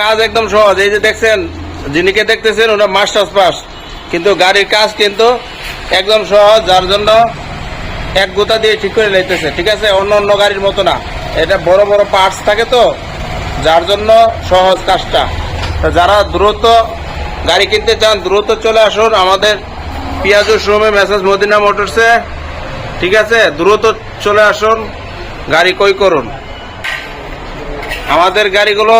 কাজ একদম সহজ। এই যে দেখছেন যিনিকে দেখতেছেন ওরা মাস্টার্স পাস। কিন্তু গাড়ির কাজ কিন্তু একদম সহজ, যার জন্য এক গোতা দিয়ে ঠিক করে লাইতেছে ঠিক আছে? অন্য অন্য গাড়ির মতো না। এটা বড় বড় পার্টস থাকে তো, যার জন্য সহজ কাজটা। যারা দ্রুত গাড়ি কিনতে চান, দ্রুত চলে আসুন আমাদের পিয়াজু শোরুমে মেসেজ মদিনা মোটরসে ঠিক আছে? দ্রুত চলে আসুন, গাড়ি কই করুন। আমাদের গাড়িগুলো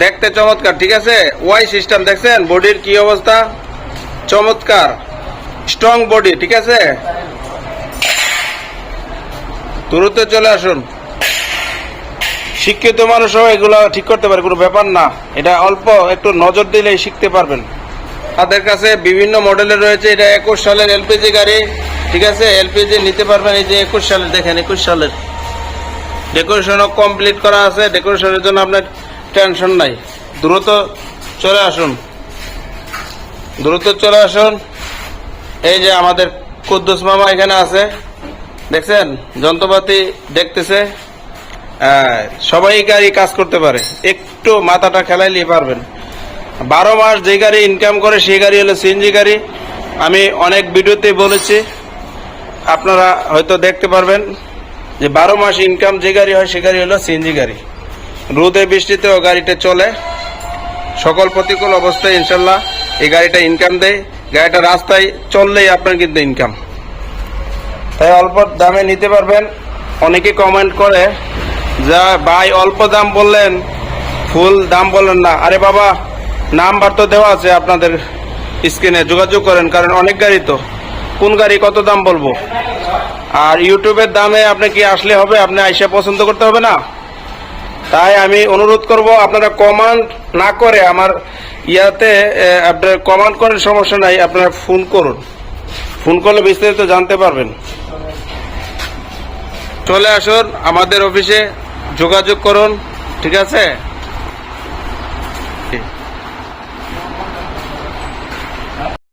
দেখতে চমৎকার, ঠিক আছে? ওয়াই সিস্টেম দেখছেন? বডির কি অবস্থা? চমৎকার। স্ট্রং বডি ঠিক আছে? দ্রুত চলে আসুন। শিক্ষিত মানুষও এগুলো ঠিক করতে পারে, কোনো ব্যাপার না। এটা অল্প, একটু নজর দিলেই শিখতে পারবেন। তাদের কাছে বিভিন্ন মডেলের রয়েছে। এটা একুশ সালের এলপিজি গাড়ি, ঠিক আছে? এলপিজি নিতে পারবেন এই যে একুশ সালের, দেখেন একুশ সালের। ডেকোরেশনও কমপ্লিট করা আছে। ডেকোরেশনের জন্য আপনার টেনশন নাই। দ্রুত চলে আসুন। দ্রুত চলে আসুন। এই যে আমাদের কুদ্দুস মামা এখানে আছে। দেখছেন? যন্ত্রপাতি দেখতেছে। সবাই গাড়ি কাজ করতে পারে। একটু মাথাটা খেলাইলে পারবেন। বারো মাস যে গাড়ি ইনকাম করে, সেই গাড়ি হলো সিএনজি গাড়ি। আমি অনেক ভিডিওতে বলেছি। আপনারা হয়তো দেখতে পারবেন যে বারো মাস ইনকাম যে গাড়ি হয়, সে গাড়ি হলো সিএনজি গাড়ি। রোদে বৃষ্টিতেও গাড়িটা চলে। সকল প্রতিকূল অবস্থায় ইনশাল্লাহ এই গাড়িটা ইনকাম দেয়। গাড়িটা রাস্তায় চললেই আপনার কিন্তু ইনকাম তাই অল্প দামে নিতে পারবেন। অনেকে কমেন্ট করে যা, ভাই, অল্প দাম বললেন, ফুল দাম বললেন না। আরে বাবা, নাম্বার তো দেওয়া আছে আপনাদের স্ক্রিনে, যোগাযোগ করেন, কারণ অনেক গাড়ি তো। কোন গাড়ি, কত দাম বলব? আর ইউটিউবের দামে আপনি কি আসলে হবে? আপনি আইসা পছন্দ করতে হবে না? তাই আমি অনুরোধ করব, আপনারা কমান্ড না করে আমার ইয়াতে আপনার কমান্ড করেন সমস্যা নাই, আপনারা ফোন করুন। ফোন করলে বিস্তারিত জানতে পারবেন। চলে আসুন, আমাদের অফিসে যোগাযোগ করুন, ঠিক আছে?